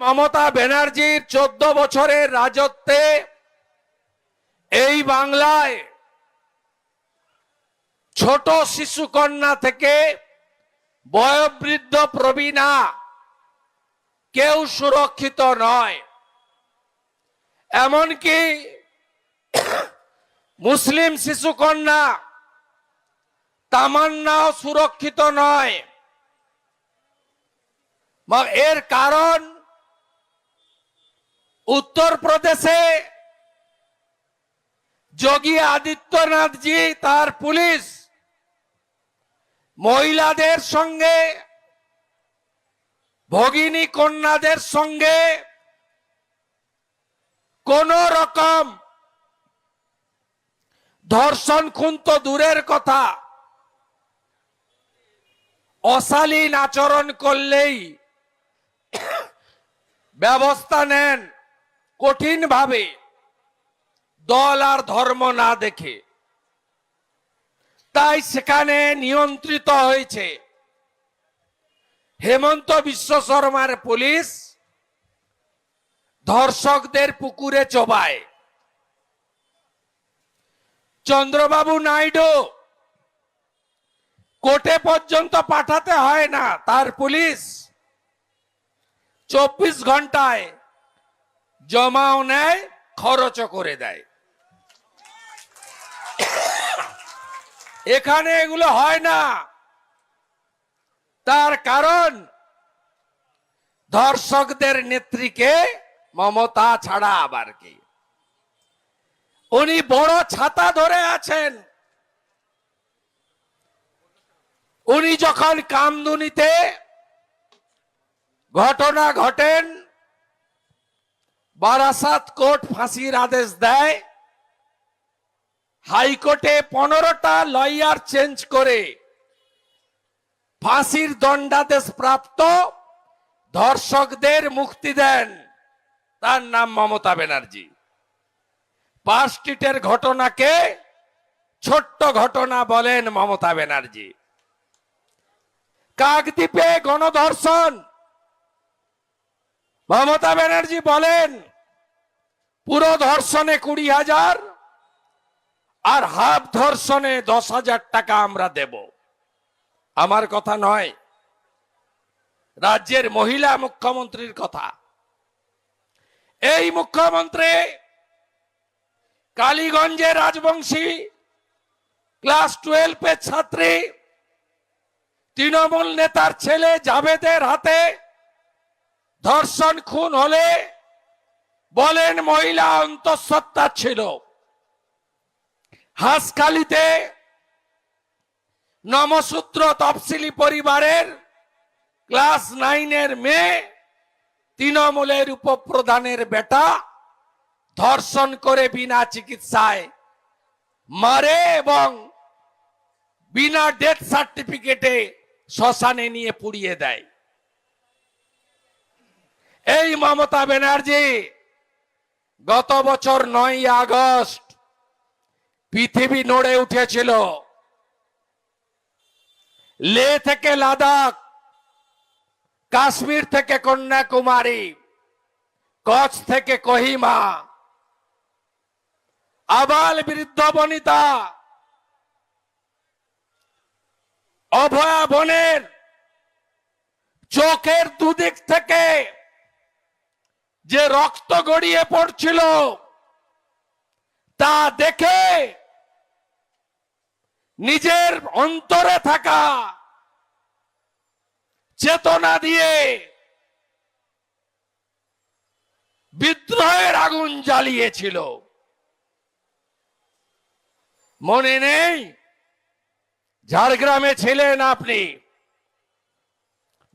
মমতা ব্যানার্জির চোদ্দ বছরের রাজত্বে এই বাংলায় ছোট শিশু কন্যা থেকে বয়োবৃদ্ধ প্রবীণা কেউ সুরক্ষিত নয়। এমনকি মুসলিম শিশু কন্যা তামান্নাও সুরক্ষিত নয়। এর কারণ উত্তরপ্রদেশে যোগী আদিত্যনাথজি তার পুলিশ মহিলাদের সঙ্গে, ভগিনী কন্যাদের সঙ্গে কোন রকম ধর্ষণ খুন তো দূরের কথা। অশালীন আচরণ করলেই ব্যবস্থা নেন। কঠিন ভাবে দল আর ধর্ম না দেখে। তাই সেখানে নিয়ন্ত্রিত হয়েছে হেমন্ত বিশ্ব শর্মার পুলিশ। ধর্ষকদের পুকুরে চোবায়। চন্দ্রবাবু নাইডু কোর্টে পর্যন্ত পাঠাতে হয় না, তার পুলিশ। চব্বিশ ঘন্টায় জমাও নেয়, খরচও করে দেয়। এখানে এগুলো হয় না। তার কারণ, ধর্ষকদের নেত্রীকে মমতা ছাড়া আবার কি? উনি বড় ছাতা ধরে আছেন। উনি যখন কামদুনিতে ঘটনা ঘটেন বারাসাত কোর্ট ফাঁসির আদেশ দেয়। হাইকোর্টে পনেরোটা লয়ার চেঞ্জ করে ফাঁসির দণ্ডাদেশ প্রাপ্ত ধর্ষকদের মুক্তি দেন। তার নাম মমতা ব্যানার্জি। পার্ক স্ট্রিটের ঘটনাকে ছোট্ট ঘটনা বলেন মমতা ব্যানার্জি। কাকদ্বীপে গণধর্ষণ। মমতা ব্যানার্জি বলেন পুরো ধর্ষণে কুড়ি হাজার আর হাফ ধর্ষণে দশ হাজার টাকা আমরা দেব। আমার কথা নয়, রাজ্যের মহিলা মুখ্যমন্ত্রীর কথা। এই মুখ্যমন্ত্রী কালীগঞ্জে রাজবংশী, ক্লাস টুয়েলভের ছাত্রী, তৃণমূল নেতার ছেলে জাভেদের হাতে ধর্ষণ খুন হলে বলেন মহিলা অন্তঃসত্ত্বা ছিল। হাঁসখালিতে নমসূত্র তফসিলি পরিবারের ক্লাস নাইনের মেয়ে তৃণমূলের উপপ্রধানের বেটা ধর্ষণ করে বিনা চিকিৎসায় মারে এবং বিনা ডেথ সার্টিফিকেটে শ্মশানে নিয়ে পুড়িয়ে দেয়। এই মমতা ব্যানার্জি গত বছর নয় আগস্ট পৃথিবী নড়ে উঠেছিল। লে থেকে লাদাখ, কাশ্মীর থেকে কন্যাকুমারী, কচ্ছ থেকে কহিমা, আবাল বৃদ্ধ বনিতা, অভয়া বনের চোখের দুদিক থেকে যে রক্ত গড়িয়ে পড়ছিল, তা দেখে নিজের অন্তরে থাকা চেতনা দিয়ে বিদ্রোহের আগুন জ্বালিয়েছিল। মনে নেই ঝাড়গ্রামে ছিলেন আপনি।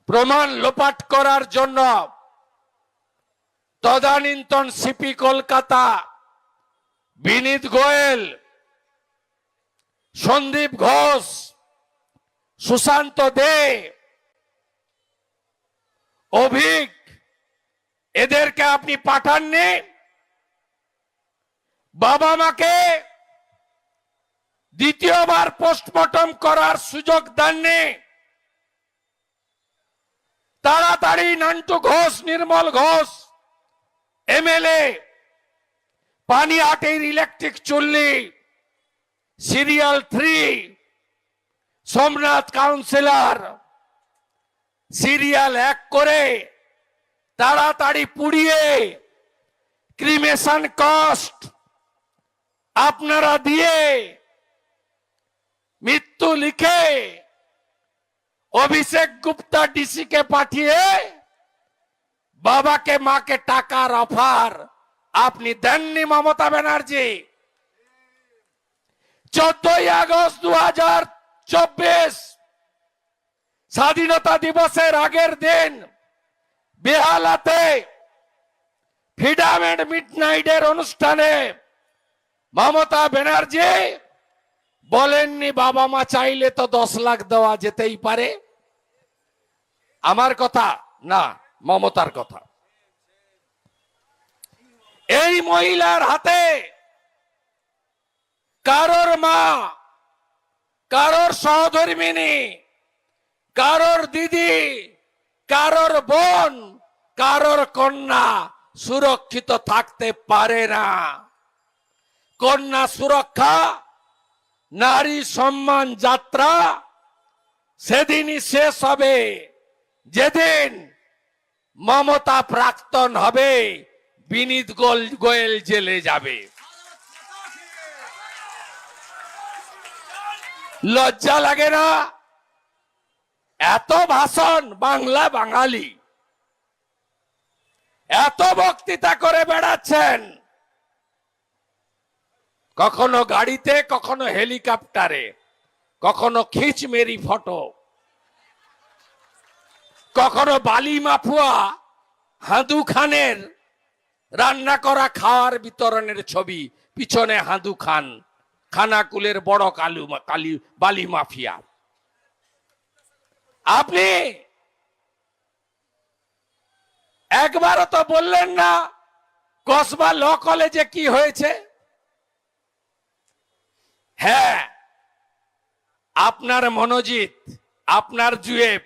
প্রমাণ লোপাট করার জন্য তদানীন্তন সিপি কলকাতা, বিনীত গোয়েল, সন্দীপ ঘোষ, সুশান্ত দে, অভিক, এদেরকে আপনি পাঠাননি? বাবা মাকে দ্বিতীয়বার পোস্টমর্টম করার সুযোগ দেননি? তাড়াতাড়ি নান্টু ঘোষ, নির্মল ঘোষ এমএলএ পানি আটের ইলেকট্রিক চুল্লি serial three Somnath councillor serial এক করে তাড়াতাড়ি পুড়িয়ে ক্রিমেশন কস্ট আপনারা দিয়ে মৃত্যু লিখে অভিষেক গুপ্তা ডিসি কে পাঠিয়ে বাবাকে, মাকে টাকার অফার। আপনি দেননি মমতা ব্যানার্জি। চোদ্দই আগস্ট দু চব্বিশ, স্বাধীনতা দিবসের আগের দিন বেহালাতে ফ্রিডম এন্ড মিড নাইটের অনুষ্ঠানে মমতা ব্যানার্জি বলেননি, বাবা মা চাইলে তো দশ লাখ দেওয়া যেতেই পারে। আমার কথা, না। মমতার কথা। এই মহিলার হাতে কারোর মা, কারোর সহধর্মিনী, কারোর দিদি, কারোর বোন, কারোর কন্যা সুরক্ষিত থাকতে পারে না। কন্যা সুরক্ষা, নারী সম্মান যাত্রা, সেদিনই শেষ হবে। যেদিন মমতা প্রাক্তন হবে, বিনীত গোল, গোয়েল জেলে যাবে। লজ্জা লাগে না? এত ভাষণ বাংলা বাঙালি। এত বক্তৃতা করে বেড়াচ্ছেন। কখনো গাড়িতে, কখনো হেলিকপ্টারে, কখনো খিচ মেরি ফটো। কখনো বালি মাফুয়া হাঁদু খানের রান্না করা খাওয়ার বিতরণের ছবি, পিছনে হাঁদু খান খানাকুলের বড় কালু কালি, বালি মাফিয়া। আপনি একবারও তো বললেন না, কসবা ল কলেজে কি হয়েছে? হ্যাঁ আপনার মনোজিৎ, আপনার জুয়েব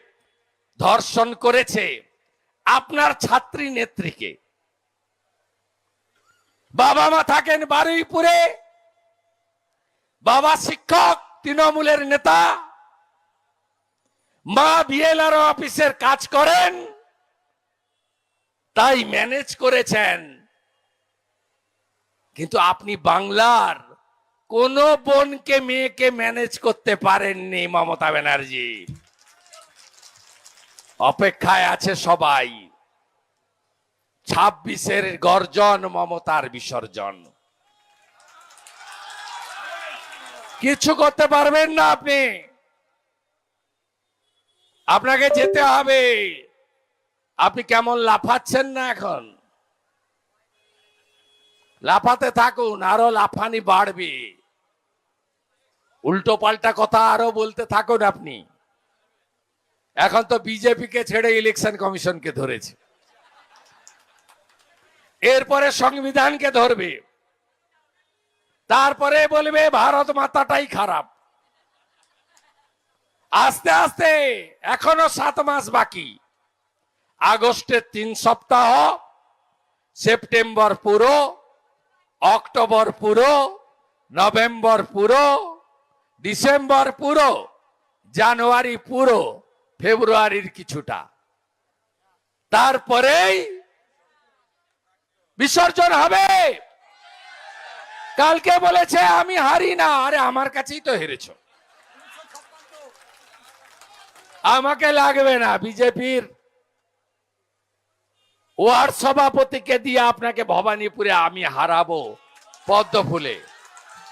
ধর্ষণ করেছে আপনার ছাত্রী নেত্রীকে। বাবা মা থাকেন বারুইপুরে। বাবা শিক্ষক, তৃণমূলের নেতা। মা বিএলআর অফিসের কাজ করেন। তাই ম্যানেজ করেছেন। কিন্তু আপনি বাংলার কোন বোনকে, মেয়েকে ম্যানেজ করতে পারেননি মমতা ব্যানার্জি। অপেক্ষায় আছে সবাই। ছাব্বিশের গর্জন, মমতার বিসর্জন। কিছু করতে পারবেন না আপনি। আপনাকে যেতে হবে। আপনি কেমন লাফাচ্ছেন না এখন? লাফাতে থাকুন, আরও লাফানি বাড়বে। উল্টো পাল্টা কথা আরও বলতে থাকুন আপনি। এখন তো বিজেপিকে ছেড়ে ইলেকশন কমিশনকে ধরেছে। এরপরে সংবিধানকে ধরবে। তারপরে বলবে, ভারত মাতাটাই খারাপ। আস্তে আস্তে, এখনও সাত মাস বাকি। আগস্টের তিন সপ্তাহ, সেপ্টেম্বর পুরো, অক্টোবর পুরো, নভেম্বর পুরো, ডিসেম্বর পুরো, জানুয়ারি পুরো। ফেব্রুয়ারির কিছুটা। তারপরেই বিসর্জন হবে। কালকে বলেছে, আমি হারি না। আরে, আমার কাছেই তো হেরেছ। আমাকে লাগবে না বিজেপির। ওয়ার্ড সভাপতিকে দিয়ে আপনাকে ভবানীপুরে আমি হারাবো পদ্ম ফুলে